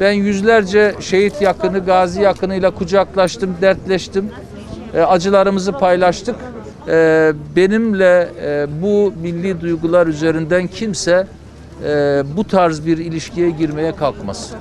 Ben yüzlerce şehit yakını, gazi yakınıyla kucaklaştım, dertleştim. E, acılarımızı paylaştık. E, benimle e, bu milli duygular üzerinden kimse e, bu tarz bir ilişkiye girmeye kalkmasın.